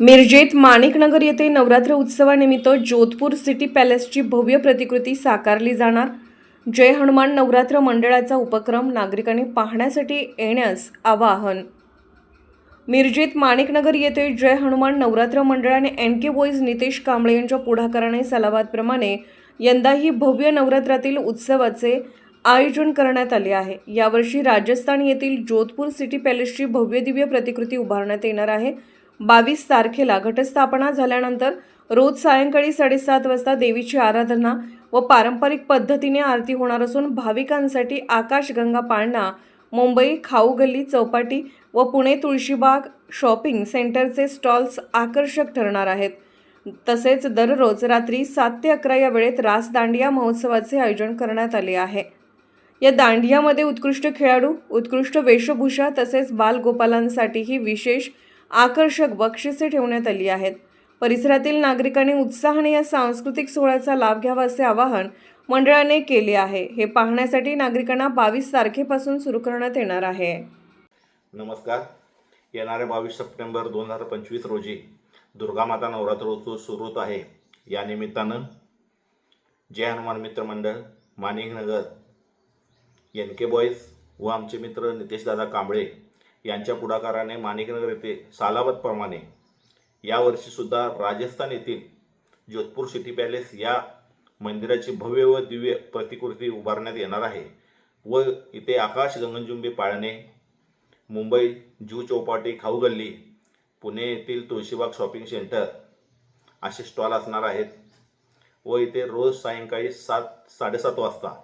मिरजेत माणिकनगर येथे नवरात्र उत्सवानिमित्त जोधपूर सिटी पॅलेसची भव्य प्रतिकृती साकारली जाणार. जय हनुमान नवरात्र मंडळाचा उपक्रम नागरिकांनी पाहण्यासाठी येण्यास आवाहन. मिरजेत माणिकनगर येथे जय हनुमान नवरात्र मंडळाने N K boys Nitesh Kamble यांच्या पुढाकाराने सलावादप्रमाणे यंदाही भव्य नवरात्रातील उत्सवाचे आयोजन करण्यात आले आहे. यावर्षी राजस्थान येथील जोधपूर सिटी पॅलेसची भव्य दिव्य प्रतिकृती उभारण्यात येणार आहे. बावीस तारखेला घटस्थापना झाल्यानंतर रोज सायंकाळी साडेसात वाजता देवीची आराधना व पारंपरिक पद्धतीने आरती होणार असून भाविकांसाठी आकाशगंगा पाळणा मुंबई खाऊ गल्ली चौपाटी व पुणे तुळशीबाग शॉपिंग सेंटरचे स्टॉल्स आकर्षक ठरणार आहेत. तसेच दररोज रात्री सात ते अकरा या वेळेत रास दांडिया महोत्सवाचे आयोजन करण्यात आले आहे. या दांडियामध्ये उत्कृष्ट खेळाडू उत्कृष्ट वेशभूषा तसेच बालगोपालांसाठीही विशेष आकर्षक बक्षिसे ठेवण्यात आली आहेत. परिसरातील नागरिकांनी उत्साहाने या सांस्कृतिक सोहळ्याचा लाभ घ्यावा असे आवाहन मंडळाने केले आहे. हे पाहण्यासाठी नागरिकांना बावीस तारखेपासून सुरू करण्यात येणार आहे. नमस्कार. येणाऱ्या बावीस सप्टेंबर दोन हजार पंचवीस रोजी दुर्गामाता नवरात्रोत्सव सुरू होत आहे. या निमित्तानं जय हनुमान मित्र मंडळ माणिकनगर एन के बॉईज व आमचे मित्र नितेशदादा कांबळे यांच्या पुढाकाराने माणिकनगर येथे सालावतप्रमाणे यावर्षीसुद्धा राजस्थान येथील जोधपूर सिटी पॅलेस या मंदिराची भव्य व दिव्य प्रतिकृती उभारण्यात येणार आहे व इथे आकाश गंगनजुंबी पाळणे मुंबई जू चौपाटी खाऊ गल्ली पुणे येथील तुळशीबाग शॉपिंग सेंटर असे स्टॉल असणार आहेत व इथे रोज सायंकाळी सात साडेसात वाजता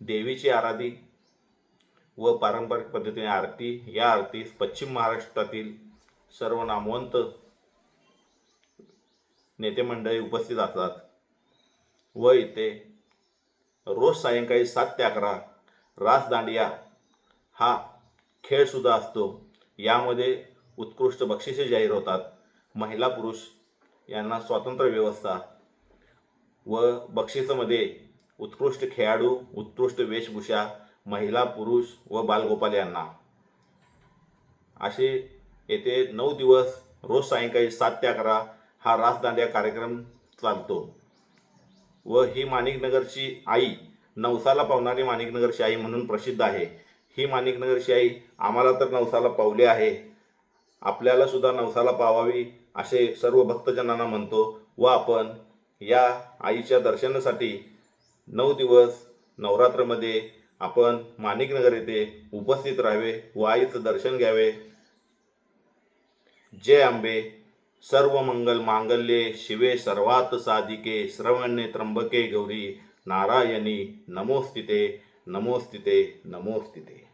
देवीची आराधी व पारंपरिक पद्धतीने आरती या आरतीस पश्चिम महाराष्ट्रातील सर्व नामवंत नेते मंडळी उपस्थित असतात. व इथे रोज सायंकाळी सात ते अकरा रासदांडिया हा खेळसुद्धा असतो. यामध्ये उत्कृष्ट बक्षिसे जाहीर होतात. महिला पुरुष यांना स्वातंत्र्य व्यवस्था व बक्षिसामध्ये उत्कृष्ट खेळाडू उत्कृष्ट वेशभूषा महिला पुरुष व बालगोपाल यांना. असे येथे नऊ दिवस रोज सायंकाळी सात ते अकरा हा रासदांड्या कार्यक्रम चालतो. व ही माणिकनगरची आई नवसाला पावणारी माणिकनगरची आई म्हणून प्रसिद्ध आहे. ही माणिकनगरची आई आम्हाला तर नवसाला पावली आहे. आपल्याला सुद्धा नवसाला पावावी असे सर्व भक्तजनांना म्हणतो व आपण या आईच्या दर्शनासाठी नऊ दिवस नवरात्रमध्ये आपण माणिकनगर येथे उपस्थित राहावे व आईचं दर्शन घ्यावे. जय आंबे. सर्व मंगल मांगल्ये शिवे सर्वात साधिके श्रवण्ये त्र्यंबके गौरी. नारायणी नमोस्तिते नमोस्तिते नमोस्तिते